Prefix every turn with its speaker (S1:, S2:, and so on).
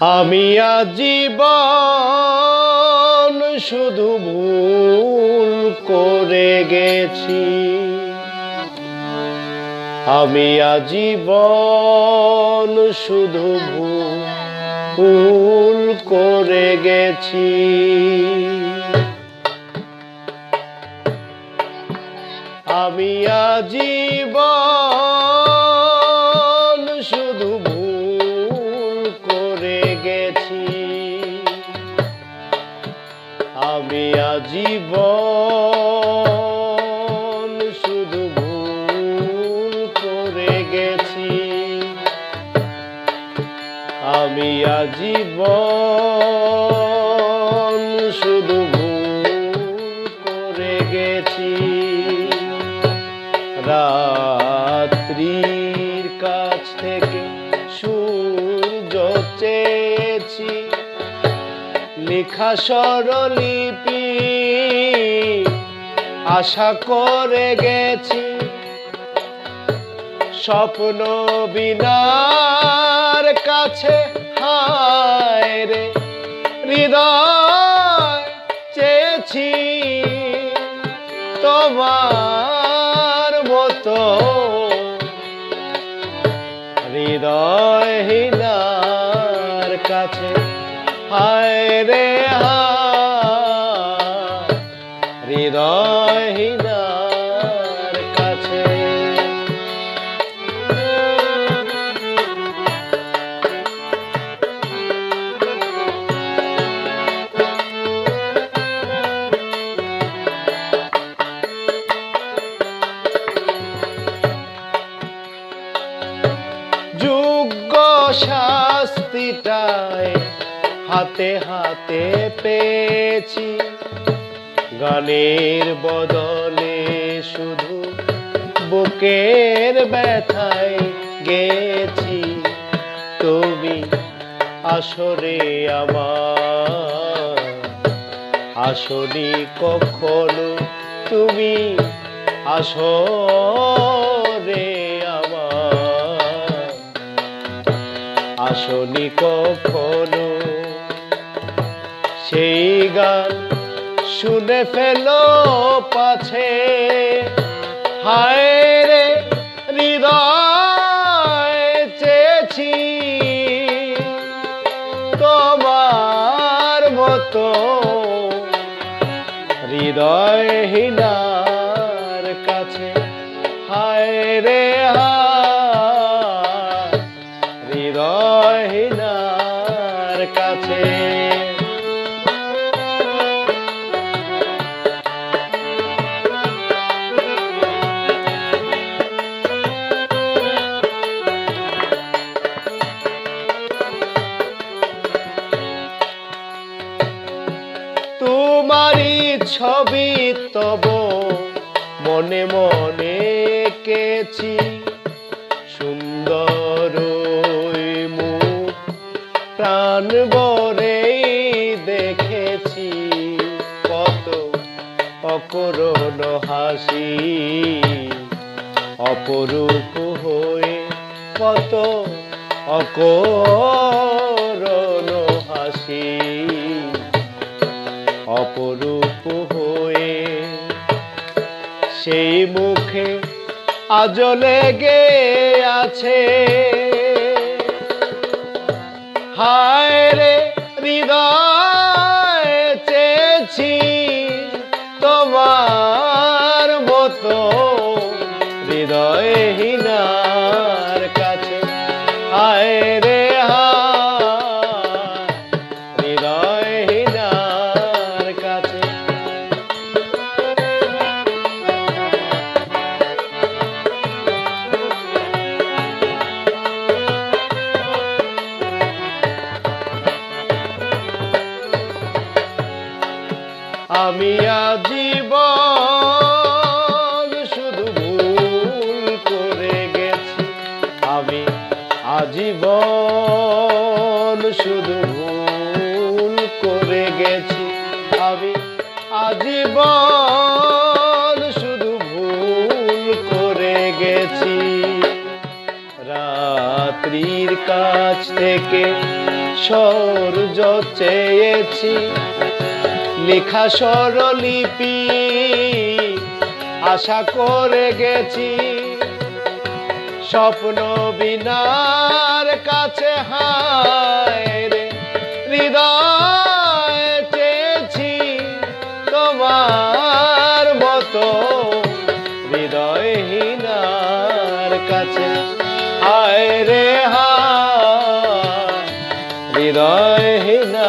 S1: আমি আজীবন শুধু ভুল করে গেছি। আমি আজীবন শুধু ভুল করে গেছি। আমি আজীবন আমি আজীবন শুধু ভুল করে গেছি। আমি আজীবন শুধু ভুল করে গেছি। রাত্রির কাছ থেকে লেখা স্বরলিপি আশা করে গেছি। স্বপ্ন বিনার কাছে, হায় রে, হৃদয় চেয়েছি। তোমার মতো হৃদয়হীনার কাছে হায় রে হৃদয়হীনার কাছে। যোগ্য শাস্তিটায় হাতে হাতে পেয়েছি। গানের বদলে শুধু বুকের ব্যথায় গেছি। তুমি আসরে আমার। আসনি কখনো তুমি আসরে আমার। আসনি কখনো সেই গান শুনে ফেলো পাছে। হায় রে, হৃদয় চেয়েছি। তোমার মতো হৃদয়হীনার কাছে। হায় রে তোমারই ছবি তব মনে মনে কেছি সুন্দর প্রাণ বরে দেখেছি। কত অকরণ হাসি, অপরূপ হয়ে কত অকরণ অপরূপ হয়ে সেই মুখে আজ লেগে আছে। হায় রে হৃদয় চেয়েছি তোমার মতো হৃদয়হীনার আমি আজীবন শুধু ভুল করে গেছি। আমি আজীবন শুধু ভুল করে গেছি। আমি আজীবন শুধু ভুল করে গেছি। রাত্রির কাছ থেকে সৌর্য চেয়েছি। লেখা স্বরলিপি আশা করে গেছি। স্বপ্ন বিনার কাছে হায় হৃদয় চেয়েছি তোমার মতো। হৃদয়হীনার কাছে হায় রে হৃদয়হীনার